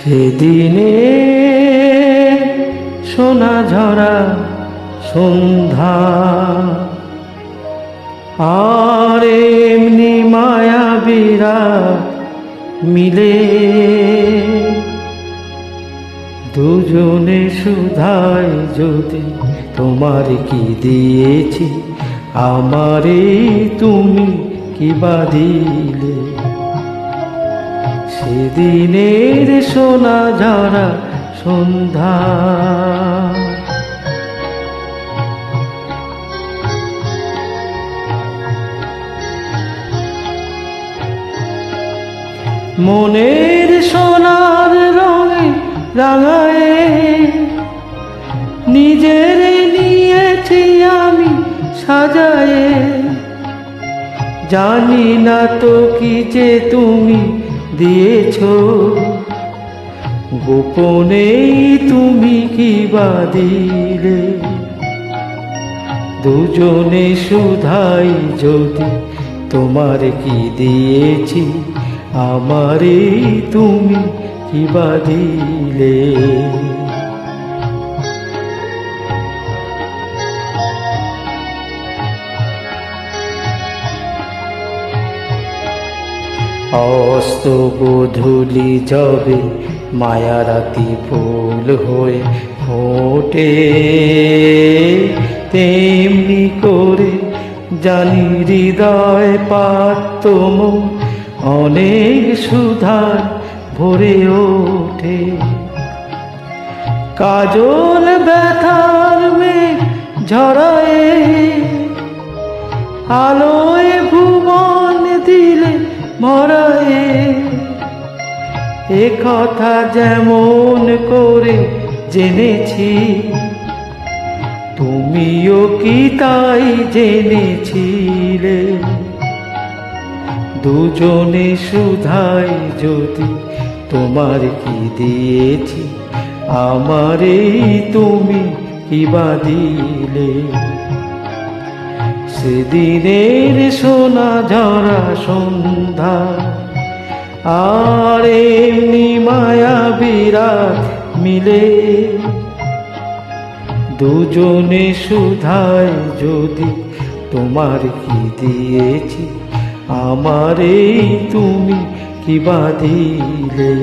সেদিনে সোনা ঝরা সন্ধ্যা। আর এমনি মায়াবীরা মিলে। দুজনে সুধায় যদি তোমার কি দিয়েছি, আমারে তুমি কি বা দিলে? সেদিনের সোনা ঝরা সন্ধ্যা। মনের সোনার রঙে রাঙায়ে নিজের নিয়েছি আমি সাজায়ে। জানি না তো কি যে তুমি দিয়েছ। গোপনেই তুমি কি বা দিলে দুজনে শুধাই যদি তোমার কি দিয়েছি, আমারে তুমি কি বা অস্ত গোধূলি যাবে মায়ারাতি ফুল হয়ে ফোটে। তেমনি করে জানি হৃদয় পাতম অনেক সুধার ভরে ওঠে। কাজল ব্যথার মেঘ ঝরায় আলোয় ভুবন মরায়ে এ কথা যেমন করে জেনেছি, তুমিও কি তাই জেনেছিলে? দুজনে সুধাই যদি তোমার কি দিয়েছি আমারে তুমি কি বা দিলে? সেদিনের সোনা ঝরা সন্ধ্যা, আর এমনি মায়া বিরাট মিলে। দুজনে সুধায় যদি তোমার কি দিয়েছি আমারে তুমি কি বাঁধিলে